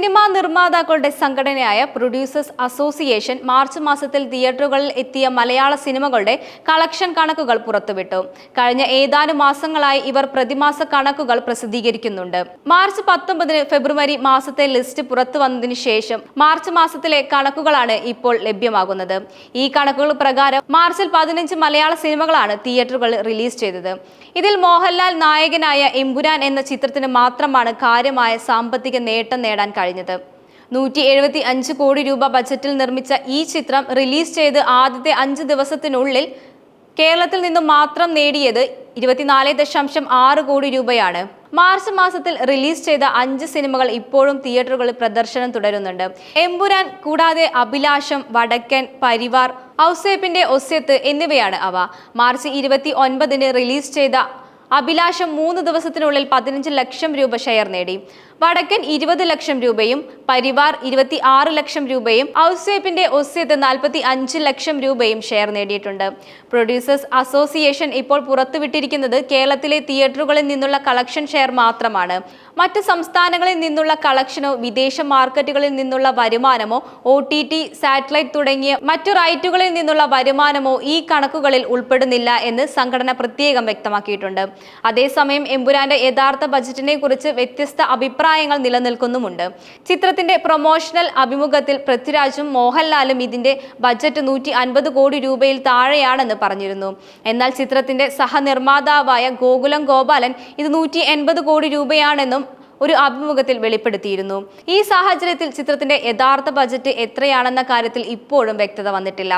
Cinema നിർമ്മാതാക്കളുടെ സംഘടനയായ producers association March മാസത്തിൽ തിയേറ്ററുകളിൽ എത്തിയ മലയാള സിനിമകളുടെ കളക്ഷൻ കണക്കുകൾ പുറത്തുവിട്ടു. കഴിഞ്ഞ ഏതാനും മാസങ്ങളായി ഇവർ പ്രതിമാസ കണക്കുകൾ പ്രസിദ്ധീകരിക്കുന്നുണ്ട്. മാർച്ച് പത്തൊമ്പതിന് ഫെബ്രുവരി മാസത്തെ ലിസ്റ്റ് പുറത്തു വന്നതിന് ശേഷം മാർച്ച് മാസത്തിലെ കണക്കുകളാണ് ഇപ്പോൾ ലഭ്യമാകുന്നത്. ഈ കണക്കുകൾ പ്രകാരം മാർച്ചിൽ പതിനഞ്ച് മലയാള സിനിമകളാണ് തിയേറ്ററുകളിൽ റിലീസ് ചെയ്തത്. ഇതിൽ മോഹൻലാൽ നായകനായ എമ്പുരാൻ എന്ന ചിത്രത്തിന് മാത്രമാണ് കാര്യമായ സാമ്പത്തിക നേട്ടം നേടാൻ കഴിഞ്ഞത്. നൂറ്റി എഴുപത്തി അഞ്ച് കോടി രൂപ ബജറ്റിൽ നിർമ്മിച്ച ഈ ചിത്രം റിലീസ് ചെയ്ത് ആദ്യത്തെ അഞ്ച് ദിവസത്തിനുള്ളിൽ കേരളത്തിൽ നിന്നും മാത്രം നേടിയത് ഇരുപത്തിനാല് ദശാംശം ആറ് കോടി രൂപയാണ്. മാർച്ച് മാസത്തിൽ റിലീസ് ചെയ്ത അഞ്ച് സിനിമകൾ ഇപ്പോഴും തിയേറ്ററുകളിൽ പ്രദർശനം തുടരുന്നുണ്ട്. എമ്പുരാൻ കൂടാതെ അഭിലാഷം വടക്കൻ പരിവാർ ഔസേപ്പിന്റെ ഒസ്യത്ത് എന്നിവയാണ് അവ. മാർച്ച് ഇരുപത്തി ഒൻപതിന് റിലീസ് ചെയ്ത അഭിലാഷം മൂന്ന് ദിവസത്തിനുള്ളിൽ പതിനഞ്ച് ലക്ഷം രൂപ ഷെയർ നേടി. വടക്കൻ ഇരുപത് ലക്ഷം രൂപയും പരിവാർ ഇരുപത്തി ആറ് ലക്ഷം രൂപയും ഔസേപ്പിന്റെ ഒസ്യത്ത് നാൽപ്പത്തി അഞ്ച് ലക്ഷം രൂപയും ഷെയർ നേടിയിട്ടുണ്ട്. പ്രൊഡ്യൂസേഴ്സ് അസോസിയേഷൻ ഇപ്പോൾ പുറത്തുവിട്ടിരിക്കുന്നത് കേരളത്തിലെ തിയേറ്ററുകളിൽ നിന്നുള്ള കളക്ഷൻ ഷെയർ മാത്രമാണ്. മറ്റ് സംസ്ഥാനങ്ങളിൽ നിന്നുള്ള കളക്ഷനോ വിദേശ മാർക്കറ്റുകളിൽ നിന്നുള്ള വരുമാനമോ ഒ ടി ടി സാറ്റലൈറ്റ് തുടങ്ങിയ മറ്റു റൈറ്റുകളിൽ നിന്നുള്ള വരുമാനമോ ഈ കണക്കുകളിൽ ഉൾപ്പെടുന്നില്ല എന്ന് സംഘടന പ്രത്യേകം വ്യക്തമാക്കിയിട്ടുണ്ട്. അതേസമയം എമ്പുരാന്റെ യഥാർത്ഥ ബജറ്റിനെ കുറിച്ച് വ്യത്യസ്ത അഭിപ്രായങ്ങൾ നിലനിൽക്കുന്നുമുണ്ട്. ചിത്രത്തിന്റെ പ്രൊമോഷണൽ അഭിമുഖത്തിൽ പൃഥ്വിരാജും മോഹൻലാലും ഇതിന്റെ ബജറ്റ് നൂറ്റി അൻപത് കോടി രൂപയിൽ താഴെയാണെന്ന് പറഞ്ഞിരുന്നു. എന്നാൽ ചിത്രത്തിന്റെ സഹനിർമ്മാതാവായ ഗോകുലം ഗോപാലൻ ഇത് നൂറ്റി എൺപത് കോടി രൂപയാണെന്നും ഒരു അഭിമുഖത്തിൽ വെളിപ്പെടുത്തിയിരുന്നു. ഈ സാഹചര്യത്തിൽ ചിത്രത്തിന്റെ യഥാർത്ഥ ബജറ്റ് എത്രയാണെന്ന കാര്യത്തിൽ ഇപ്പോഴും വ്യക്തത വന്നിട്ടില്ല.